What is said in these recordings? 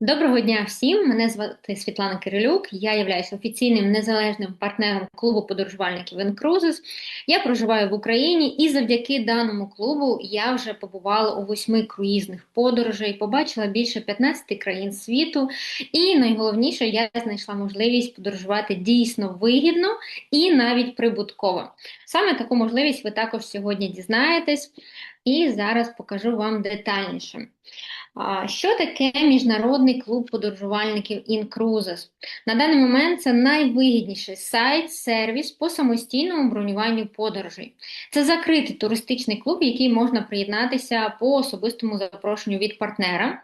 Доброго дня всім! Мене звати Світлана Кирилюк. Я являюся офіційним незалежним партнером клубу подорожувальників Incruises. Я проживаю в Україні, і завдяки даному клубу я вже побувала у восьми круїзних подорожей, побачила більше 15 країн світу. І найголовніше, я знайшла можливість подорожувати дійсно вигідно і навіть прибутково. Саме таку можливість ви також сьогодні дізнаєтесь, і зараз покажу вам детальніше. Що таке міжнародний клуб подорожувальників InCruises? На даний момент це найвигідніший сайт, сервіс по самостійному бронюванню подорожей. Це закритий туристичний клуб, який можна приєднатися по особистому запрошенню від партнера.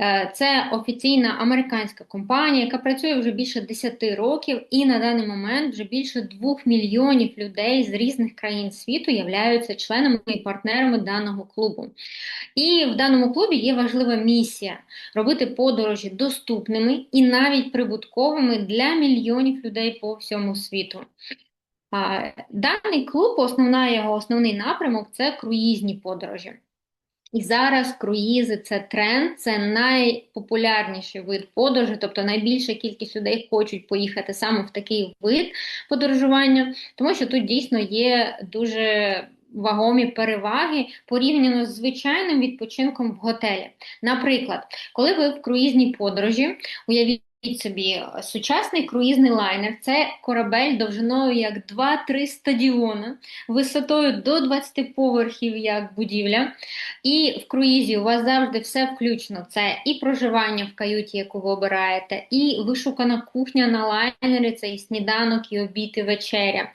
Е, це офіційна американська компанія, яка працює вже більше 10 років, і на даний момент вже більше 2 мільйонів людей з різних країн світу являються членами і партнерами даного клубу. І в даному клубі є важлива місія робити подорожі доступними і навіть прибутковими для мільйонів людей по всьому світу. Даний клуб, основна його основний напрямок це круїзні подорожі. І зараз круїзи це тренд, це найпопулярніший вид подорожі, тобто найбільша кількість людей хочуть поїхати саме в такий вид подорожування, тому що тут дійсно є дуже вагомі переваги порівняно з звичайним відпочинком в готелі. Наприклад, коли ви в круїзній подорожі, уявіть собі, сучасний круїзний лайнер це корабель довжиною як 2-3 стадіони, висотою до 20 поверхів як будівля. І в круїзі у вас завжди все включено. Це і проживання в каюті, яку ви обираєте, і вишукана кухня на лайнері, це і сніданок, і обід, і вечеря.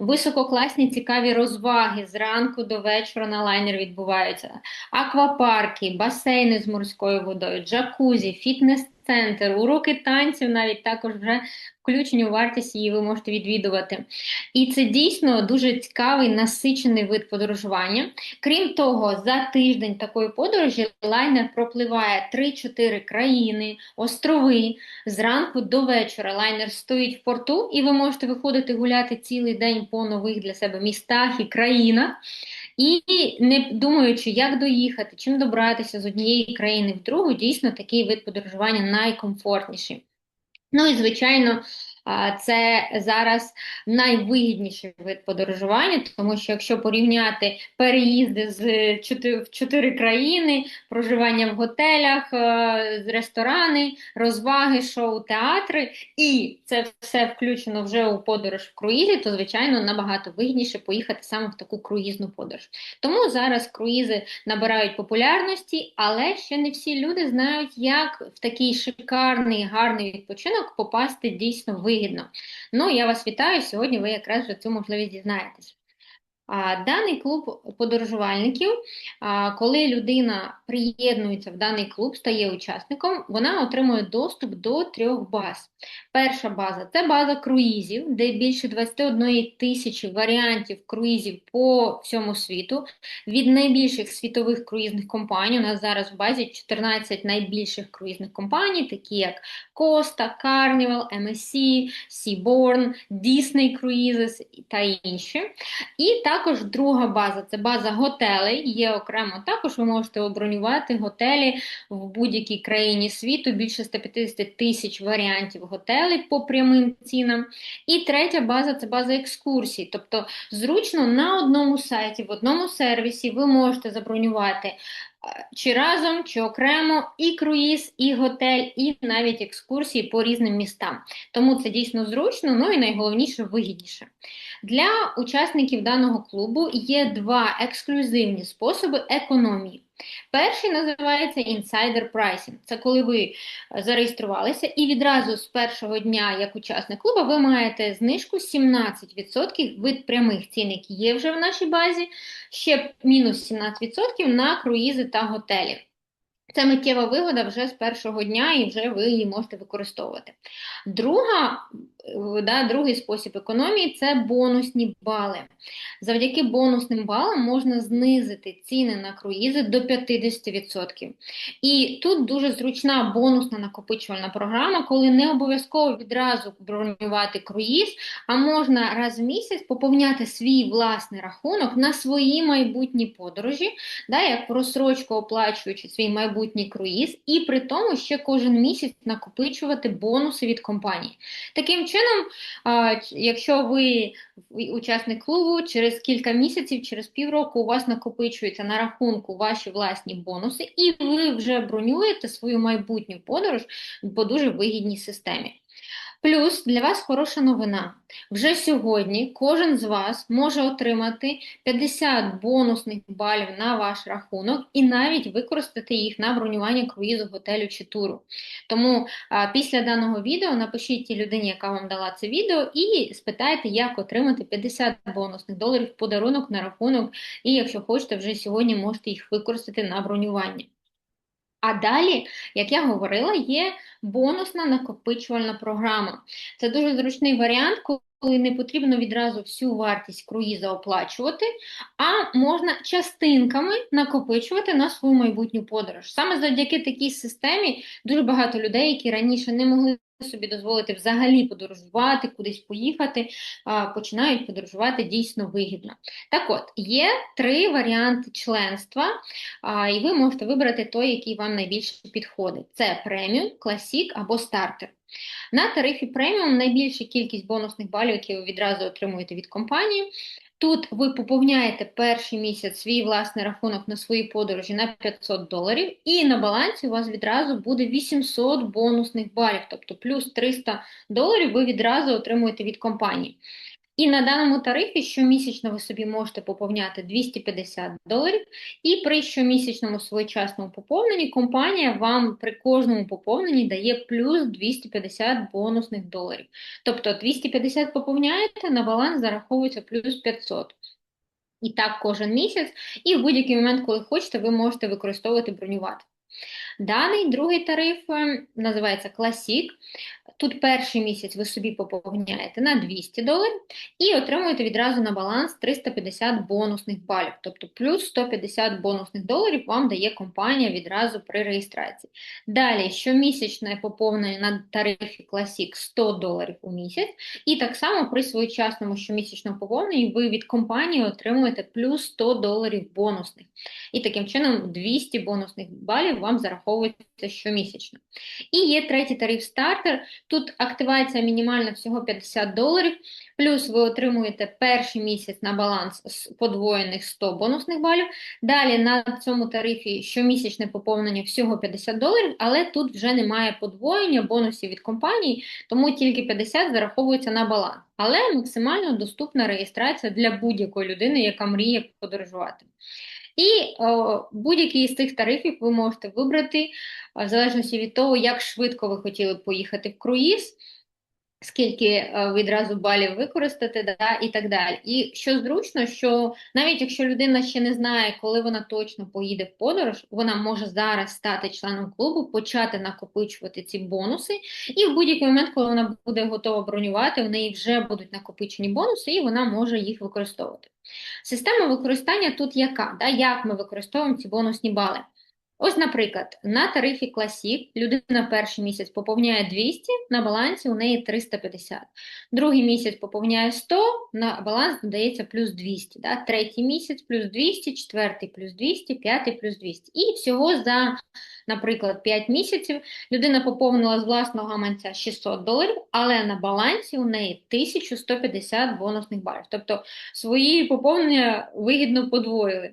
Висококласні цікаві розваги зранку до вечора на лайнер відбуваються. Аквапарки, басейни з морською водою, джакузі, фітнес центр, уроки танців навіть також вже включені у вартість її ви можете відвідувати. І це дійсно дуже цікавий насичений вид подорожування. Крім того, за тиждень такої подорожі лайнер пропливає 3-4 країни, острови. Зранку до вечора лайнер стоїть в порту, і ви можете виходити гуляти цілий день по нових для себе містах і країнах. І не думаючи, як доїхати, чим добратися з однієї країни в другу, дійсно такий вид подорожування найкомфортніший. Ну і звичайно. Це зараз найвигідніший вид подорожування, тому що якщо порівняти переїзди з в чотири країни, проживання в готелях, е, ресторани, розваги, шоу, театри, і це все включено вже у подорож в круїзі, то звичайно набагато вигідніше поїхати саме в таку круїзну подорож. Тому зараз круїзи набирають популярності, але ще не всі люди знають, як в такий шикарний гарний відпочинок попасти дійсно в вигідно. Ну, я вас вітаю. Сьогодні ви якраз вже цю можливість дізнаєтесь. Даний клуб подорожувальників, коли людина приєднується в даний клуб, стає учасником, вона отримує доступ до трьох баз. Перша база це база круїзів, де більше 21 тисячі варіантів круїзів по всьому світу. Від найбільших світових круїзних компаній. У нас зараз в базі 14 найбільших круїзних компаній, такі як Costa, Carnival, MSC, Seabourn, Disney Cruises та інші. І також друга база це база готелей. Є окремо також ви можете обронювати готелі в будь-якій країні світу, більше 150 тисяч варіантів готелей по прямим цінам. І третя база це база екскурсій. Тобто, зручно на одному сайті, в одному сервісі ви можете забронювати чи разом, чи окремо, і круїз, і готель, і навіть екскурсії по різним містам. Тому це дійсно зручно, ну і найголовніше вигідніше. Для учасників даного клубу є два ексклюзивні способи економії. Перший називається Insider Pricing. Це коли ви е, зареєструвалися і відразу з першого дня, як учасник клубу, ви маєте знижку 17% від прямих цін, які є вже в нашій базі, ще мінус 17% на круїзи та готелі. Це миттєва вигода вже з першого дня, і вже ви її можете використовувати. Друга, да, Другий спосіб економії це бонусні бали. Завдяки бонусним балам можна знизити ціни на круїзи до 50%. І тут дуже зручна бонусна накопичувальна програма, коли не обов'язково відразу бронювати круїз, а можна раз в місяць поповняти свій власний рахунок на свої майбутні подорожі, да, як розсрочку оплачуючи свій майбутній круїз, і при тому ще кожен місяць накопичувати бонуси від компанії. Таким чином, якщо ви учасник клубу, через кілька місяців, через півроку у вас накопичуються на рахунку ваші власні бонуси, і ви вже бронюєте свою майбутню подорож по дуже вигідній системі. Плюс для вас хороша новина. Вже сьогодні кожен з вас може отримати 50 бонусних балів на ваш рахунок і навіть використати їх на бронювання круїзу, готелю чи туру. Тому а, після даного відео напишіть людині, яка вам дала це відео, і спитайте, як отримати 50 бонусних доларів в подарунок на рахунок. І якщо хочете, вже сьогодні можете їх використати на бронювання. А далі, як я говорила, є бонусна накопичувальна програма. Це дуже зручний варіант, коли не потрібно відразу всю вартість круїза оплачувати, а можна частинками накопичувати на свою майбутню подорож. Саме завдяки такій системі дуже багато людей, які раніше не могли собі дозволити взагалі подорожувати, кудись поїхати, починають подорожувати дійсно вигідно. Так от, є три варіанти членства, і ви можете вибрати той, який вам найбільше підходить. Це преміум, класік або стартер. На тарифі преміум найбільша кількість бонусних балів, які ви відразу отримуєте від компанії. Тут ви поповняєте перший місяць свій власний рахунок на свої подорожі на 500 доларів, і на балансі у вас відразу буде 800 бонусних балів, тобто плюс 300 доларів ви відразу отримуєте від компанії. І на даному тарифі щомісячно ви собі можете поповняти 250 доларів, і при щомісячному своєчасному поповненні компанія вам при кожному поповненні дає плюс 250 бонусних доларів. Тобто 250 поповняєте, на баланс зараховується плюс 500. І так кожен місяць, і в будь-який момент, коли хочете, ви можете використовувати бронювати. Даний другий тариф е, називається Classic. Тут перший місяць ви собі поповняєте на 200 доларів і отримуєте відразу на баланс 350 бонусних балів. Тобто плюс 150 бонусних доларів вам дає компанія відразу при реєстрації. Далі щомісячне поповнення на тарифі Classic 100 доларів у місяць. І так само при своєчасному щомісячному поповненні ви від компанії отримуєте плюс 100 доларів бонусних. І таким чином 200 бонусних балів вам зараховується щомісячно. І є третій тариф стартер. Тут активація мінімальна всього 50 доларів, плюс ви отримуєте перший місяць на баланс з подвоєних 100 бонусних балів. Далі на цьому тарифі щомісячне поповнення всього 50 доларів, але тут вже немає подвоєння бонусів від компанії, тому тільки 50 зараховується на баланс. Але максимально доступна реєстрація для будь-якої людини, яка мріє подорожувати. І будь-який з цих тарифів ви можете вибрати в залежності від того, як швидко ви хотіли б поїхати в круїз, скільки е, відразу балів використати, да, і так далі. І що зручно, що навіть якщо людина ще не знає, коли вона точно поїде в подорож, вона може зараз стати членом клубу, почати накопичувати ці бонуси, і в будь-який момент, коли вона буде готова бронювати, в неї вже будуть накопичені бонуси, і вона може їх використовувати. Система використання тут яка? Да? Як ми використовуємо ці бонусні бали? Ось, наприклад, на тарифі Classic людина перший місяць поповняє 200, на балансі у неї 350. Другий місяць поповняє 100, на баланс додається плюс 200. Да? Третій місяць плюс 200, четвертий плюс 200, п'ятий плюс 200. І всього за, наприклад, 5 місяців людина поповнила з власного гаманця 600 доларів, але на балансі у неї 1150 бонусних балів. Тобто свої поповнення вигідно подвоїли.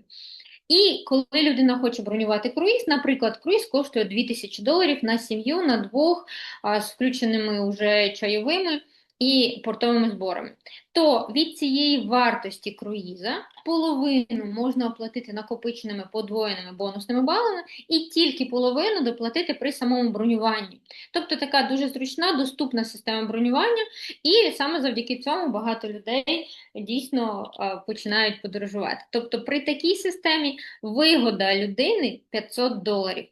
І коли людина хоче бронювати круїз, наприклад, круїз коштує 2000 доларів на сім'ю на двох а, з включеними вже чайовими і портовими зборами, то від цієї вартості круїза половину можна оплатити накопиченими подвоєними бонусними балами і тільки половину доплатити при самому бронюванні. Тобто така дуже зручна, доступна система бронювання, і саме завдяки цьому багато людей дійсно а, починають подорожувати. Тобто при такій системі вигода людини 500 доларів.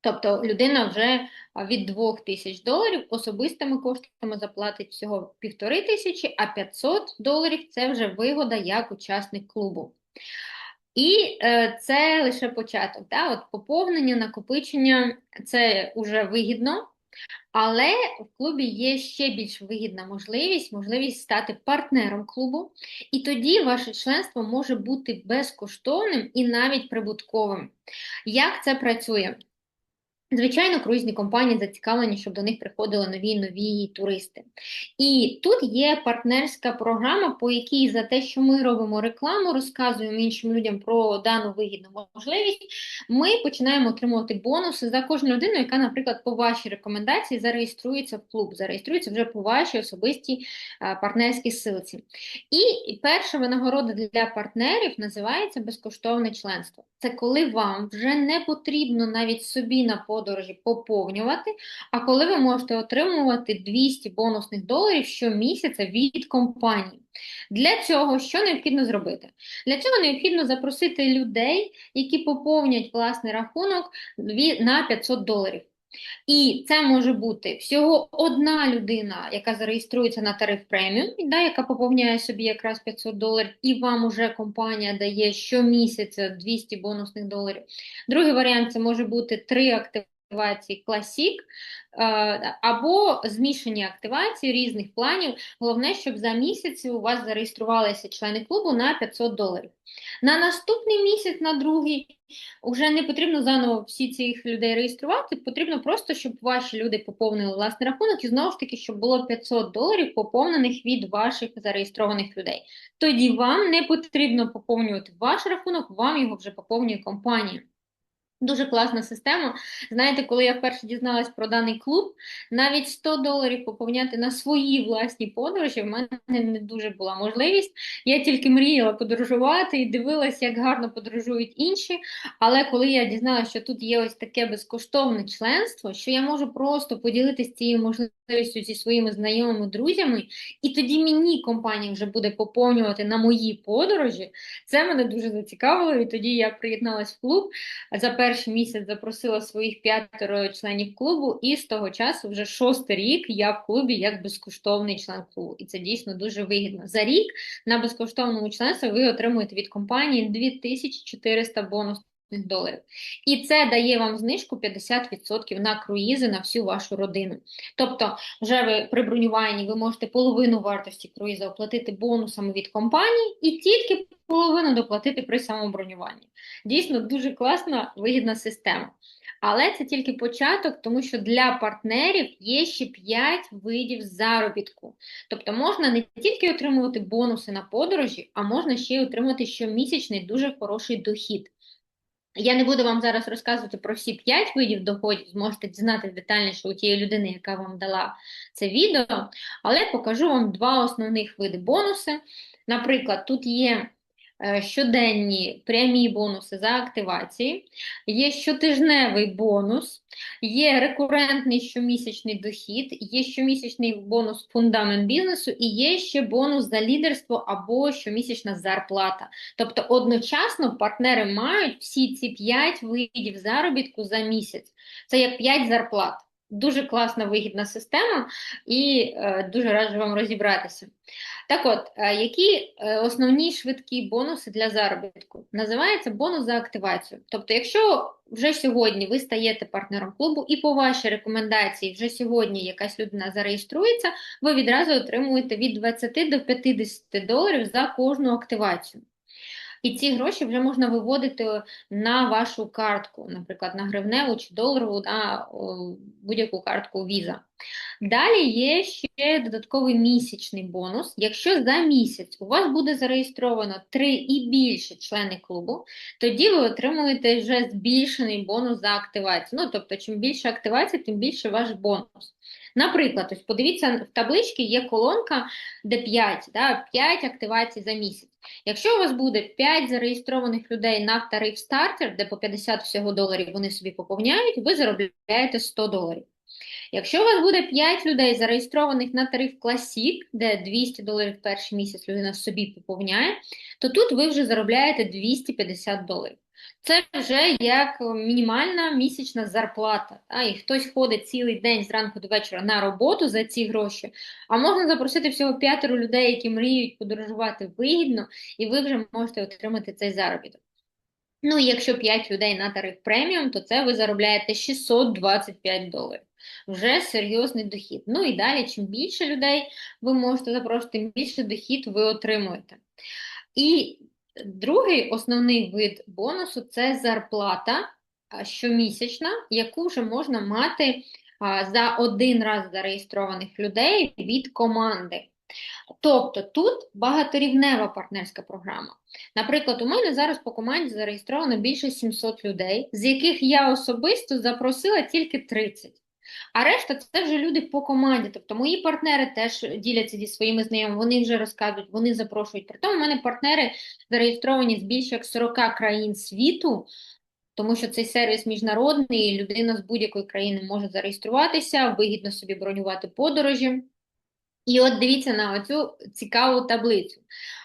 Тобто людина вже від 2 тисяч доларів особистими коштами заплатить всього півтори тисячі, а 500 доларів це вже вигода як учасник клубу. І е, це лише початок. Да? От Поповнення, накопичення це вже вигідно. Але в клубі є ще більш вигідна можливість, можливість стати партнером клубу, і тоді ваше членство може бути безкоштовним і навіть прибутковим. Як це працює? Звичайно, круїзні компанії зацікавлені, щоб до них приходили нові нові туристи. І тут є партнерська програма, по якій за те, що ми робимо рекламу, розказуємо іншим людям про дану вигідну можливість, ми починаємо отримувати бонуси за кожну людину, яка, наприклад, по вашій рекомендації зареєструється в клуб, зареєструється вже по вашій особистій партнерській силці. І перша винагорода для партнерів називається безкоштовне членство. Це коли вам вже не потрібно навіть собі на подорожі поповнювати, а коли ви можете отримувати 200 бонусних доларів щомісяця від компанії. Для цього що необхідно зробити? Для цього необхідно запросити людей, які поповнять власний рахунок на 500 доларів. І це може бути всього одна людина, яка зареєструється на тариф преміум, да, яка поповняє собі якраз 500 доларів, і вам уже компанія дає щомісяця 200 бонусних доларів. Другий варіант це може бути три активації Classic, е, або змішані активації різних планів. Головне, щоб за місяць у вас зареєструвалися члени клубу на 500 доларів. На наступний місяць, на другий, вже не потрібно заново всі цих людей реєструвати, потрібно просто, щоб ваші люди поповнили власний рахунок, і знову ж таки, щоб було 500 доларів поповнених від ваших зареєстрованих людей. Тоді вам не потрібно поповнювати ваш рахунок, вам його вже поповнює компанія. Дуже класна система. Знаєте, коли я вперше дізналась про даний клуб, навіть 100 доларів поповняти на свої власні подорожі в мене не дуже була можливість. Я тільки мріяла подорожувати і дивилась, як гарно подорожують інші. Але коли я дізналася, що тут є ось таке безкоштовне членство, що я можу просто поділитися цією можливістю зі своїми знайомими друзями, і тоді мені компанія вже буде поповнювати на мої подорожі, це мене дуже зацікавило. І тоді я приєдналась в клуб за перший місяць запросила своїх п'ятеро членів клубу, і з того часу вже шостий рік я в клубі як безкоштовний член клубу. І це дійсно дуже вигідно. За рік на безкоштовному членстві ви отримуєте від компанії 2400 бонусних доларів. І це дає вам знижку 50% на круїзи на всю вашу родину. Тобто, вже ви при бронюванні ви можете половину вартості круїза оплатити бонусами від компанії і тільки половину доплатити при самому бронюванні. Дійсно, дуже класна вигідна система. Але це тільки початок, тому що для партнерів є ще 5 видів заробітку. Тобто можна не тільки отримувати бонуси на подорожі, а можна ще й отримати щомісячний дуже хороший дохід. Я не буду вам зараз розказувати про всі п'ять видів доходів, зможете дізнатися детальніше у тієї людини, яка вам дала це відео, але покажу вам два основних види бонуси. Наприклад, тут є щоденні прямі бонуси за активації, є щотижневий бонус, є рекурентний щомісячний дохід, є щомісячний бонус фундамент бізнесу і є ще бонус за лідерство або щомісячна зарплата. Тобто одночасно партнери мають всі ці 5 видів заробітку за місяць. Це як 5 зарплат. Дуже класна вигідна система, і е, дуже раджу вам розібратися. Так от, е, які е, основні швидкі бонуси для заробітку? Називається бонус за активацію. Тобто, якщо вже сьогодні ви стаєте партнером клубу, і по вашій рекомендації вже сьогодні якась людина зареєструється, ви відразу отримуєте від 20 до 50 доларів за кожну активацію. І ці гроші вже можна виводити на вашу картку, наприклад, на гривневу чи доларову, на будь-яку картку Visa. Далі є ще додатковий місячний бонус. Якщо за місяць у вас буде зареєстровано 3 і більше члени клубу, тоді ви отримуєте вже збільшений бонус за активацію. Ну, тобто, чим більше активація, тим більше ваш бонус. Наприклад, ось подивіться, в табличці є колонка, де 5, да, 5 активацій за місяць. Якщо у вас буде 5 зареєстрованих людей на тариф стартер, де по 50 всього доларів вони собі поповняють, ви заробляєте 100 доларів. Якщо у вас буде 5 людей зареєстрованих на тариф Classic, де 200 доларів перший місяць людина собі поповняє, то тут ви вже заробляєте 250 доларів. Це вже як мінімальна місячна зарплата. Та? І хтось ходить цілий день зранку до вечора на роботу за ці гроші, а можна запросити всього п'ятеро людей, які мріють подорожувати вигідно, і ви вже можете отримати цей заробіток. Ну і якщо 5 людей на тариф преміум, то це ви заробляєте 625 доларів. Вже серйозний дохід. Ну і далі, чим більше людей ви можете запрошувати, тим більше дохід ви отримуєте. І другий основний вид бонусу це зарплата щомісячна, яку вже можна мати за один раз зареєстрованих людей від команди. Тобто тут багаторівнева партнерська програма. Наприклад, у мене зараз по команді зареєстровано більше 700 людей, з яких я особисто запросила тільки 30. А решта це вже люди по команді. Тобто мої партнери теж діляться зі своїми знайомими, вони вже розказують, вони запрошують. При тому у мене партнери зареєстровані з більше як 40 країн світу, тому що цей сервіс міжнародний, людина з будь-якої країни може зареєструватися, вигідно собі бронювати подорожі. І от дивіться на оцю цікаву таблицю.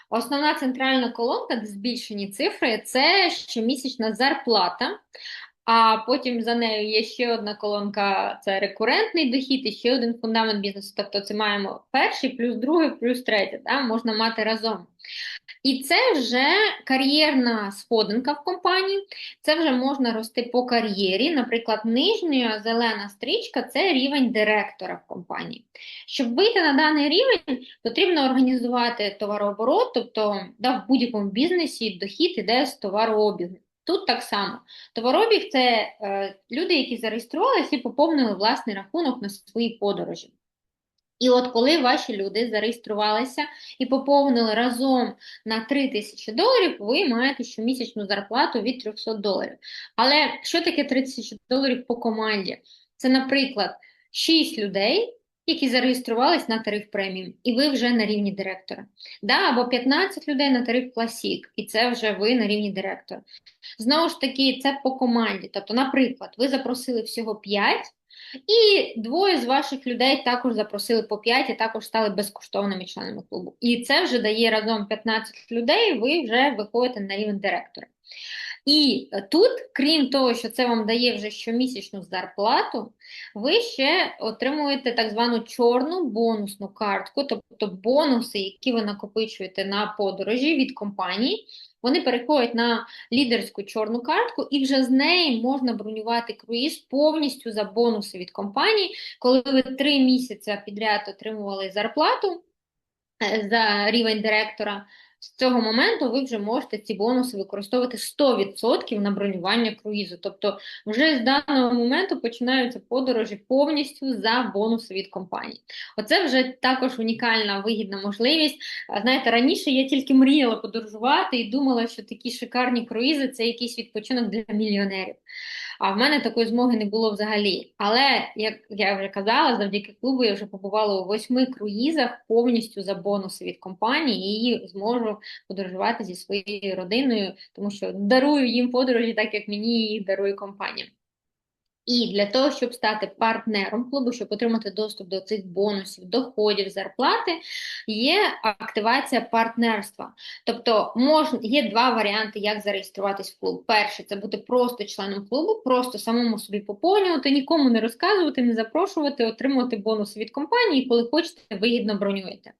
Основна центральна колонка, збільшені цифри, це щомісячна зарплата. А потім за нею є ще одна колонка це рекурентний дохід і ще один фундамент бізнесу. Тобто це маємо перший, плюс другий, плюс третій. Да? Можна мати разом. І це вже кар'єрна сходинка в компанії, це вже можна рости по кар'єрі. Наприклад, нижня зелена стрічка це рівень директора в компанії. Щоб вийти на даний рівень, потрібно організувати товарооборот, тобто да, в будь-якому бізнесі дохід іде з товарообігу. Тут так само. Товарообіг це е, люди, які зареєструвалися і поповнили власний рахунок на свої подорожі. І от коли ваші люди зареєструвалися і поповнили разом на 3 тисячі доларів, ви маєте щомісячну зарплату від 300 доларів. Але що таке 3 тисячі доларів по команді? Це, наприклад, 6 людей, які зареєструвались на тариф преміум, і ви вже на рівні директора. Да, Або 15 людей на тариф класік, і це вже ви на рівні директора. Знову ж таки, це по команді. Тобто, наприклад, ви запросили всього 5. І двоє з ваших людей також запросили по 5 і також стали безкоштовними членами клубу. І це вже дає разом 15 людей, ви вже виходите на рівень директора. І тут, крім того, що це вам дає вже щомісячну зарплату, ви ще отримуєте так звану чорну бонусну картку, тобто бонуси, які ви накопичуєте на подорожі від компанії, вони переходять на лідерську чорну картку, і вже з неї можна бронювати круїз повністю за бонуси від компанії, коли ви три місяці підряд отримували зарплату е, за рівень директора. З цього моменту ви вже можете ці бонуси використовувати 100% на бронювання круїзу. Тобто, вже з даного моменту починаються подорожі повністю за бонуси від компанії. Оце вже також унікальна вигідна можливість. Знаєте, раніше я тільки мріяла подорожувати і думала, що такі шикарні круїзи це якийсь відпочинок для мільйонерів. А в мене такої змоги не було взагалі. Але, як я вже казала, завдяки клубу я вже побувала у восьми круїзах повністю за бонуси від компанії і зможу подорожувати зі своєю родиною, тому що дарую їм подорожі, так як мені їх дарує компанія. І для того, щоб стати партнером клубу, щоб отримати доступ до цих бонусів, доходів, зарплати, є активація партнерства. Тобто можна, є два варіанти, як зареєструватись в клуб. Перший це бути просто членом клубу, просто самому собі поповнювати, нікому не розказувати, не запрошувати, отримувати бонуси від компанії, коли хочете, вигідно бронюєте.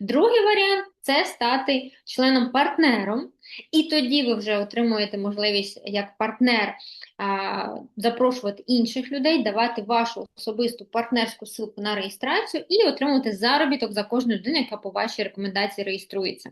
Другий варіант це стати членом-партнером, і тоді ви вже отримуєте можливість як партнер а, запрошувати інших людей, давати вашу особисту партнерську ссылку на реєстрацію і отримувати заробіток за кожну людину, яка по вашій рекомендації реєструється.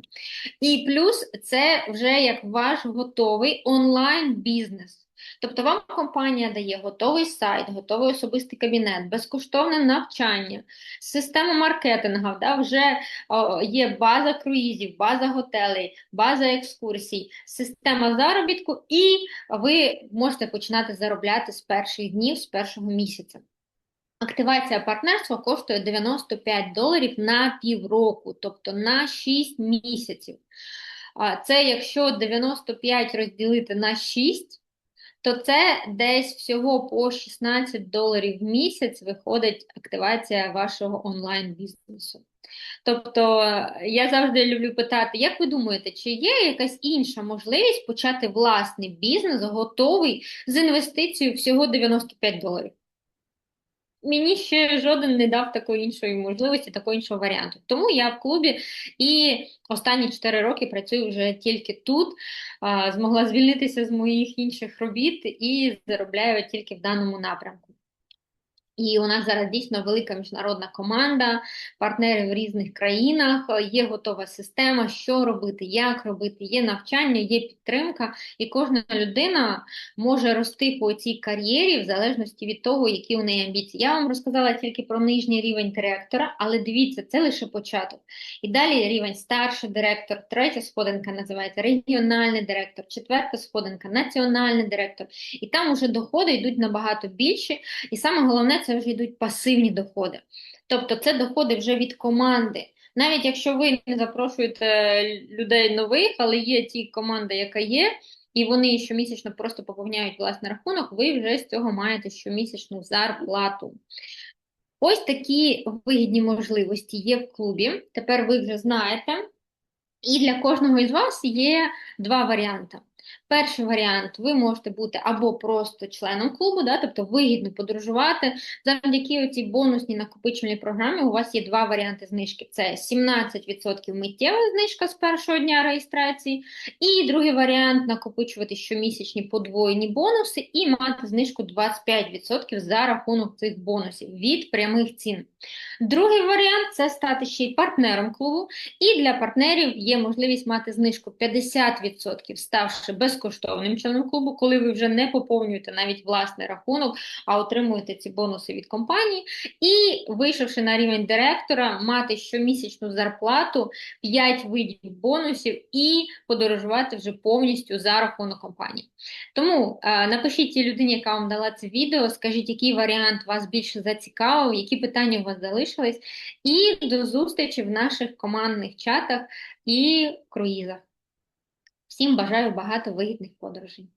І плюс це вже як ваш готовий онлайн-бізнес. Тобто вам компанія дає готовий сайт, готовий особистий кабінет, безкоштовне навчання, система маркетингу, да, вже о, є база круїзів, база готелей, база екскурсій, система заробітку, і ви можете починати заробляти з перших днів, з першого місяця. Активація партнерства коштує 95 доларів на півроку, тобто на 6 місяців. Це якщо 95 розділити на 6 то це десь всього по 16 доларів в місяць виходить активація вашого онлайн-бізнесу. Тобто я завжди люблю питати, як ви думаєте, чи є якась інша можливість почати власний бізнес, готовий з інвестицією всього 95 доларів? Мені ще жоден не дав такої іншої можливості, такого іншого варіанту. Тому я в клубі і останні 4 роки працюю вже тільки тут, змогла звільнитися з моїх інших робіт і заробляю тільки в даному напрямку. І у нас зараз дійсно велика міжнародна команда, партнери в різних країнах, є готова система, що робити, як робити, є навчання, є підтримка, і кожна людина може рости по цій кар'єрі в залежності від того, які у неї амбіції. Я вам розказала тільки про нижній рівень директора, але дивіться, це лише початок. І далі рівень старший директор, третя сходинка називається регіональний директор, четверта сходинка національний директор. І там уже доходи йдуть набагато більші. І саме головне, це вже йдуть пасивні доходи. Тобто це доходи вже від команди. Навіть якщо ви не запрошуєте людей нових, але є ті команда, яка є, і вони щомісячно просто поповняють власний рахунок, ви вже з цього маєте щомісячну зарплату. Ось такі вигідні можливості є в клубі. Тепер ви вже знаєте. І для кожного із вас є два варіанти. Перший варіант, ви можете бути або просто членом клубу, да, тобто вигідно подорожувати. Завдяки цій бонусній накопичувальній програмі у вас є два варіанти знижки: це 17% миттєва знижка з першого дня реєстрації, і другий варіант накопичувати щомісячні подвоєні бонуси і мати знижку 25% за рахунок цих бонусів від прямих цін. Другий варіант це стати ще й партнером клубу, і для партнерів є можливість мати знижку 50%, ставши безкоштовним членом клубу, коли ви вже не поповнюєте навіть власний рахунок, а отримуєте ці бонуси від компанії. І вийшовши на рівень директора, мати щомісячну зарплату, 5 видів бонусів і подорожувати вже повністю за рахунок компанії. Тому е, напишіть цій людині, яка вам дала це відео, скажіть, який варіант вас більше зацікавив, які питання у вас залишились. І до зустрічі в наших командних чатах і круїзах. Всім бажаю багато вигідних подорожей.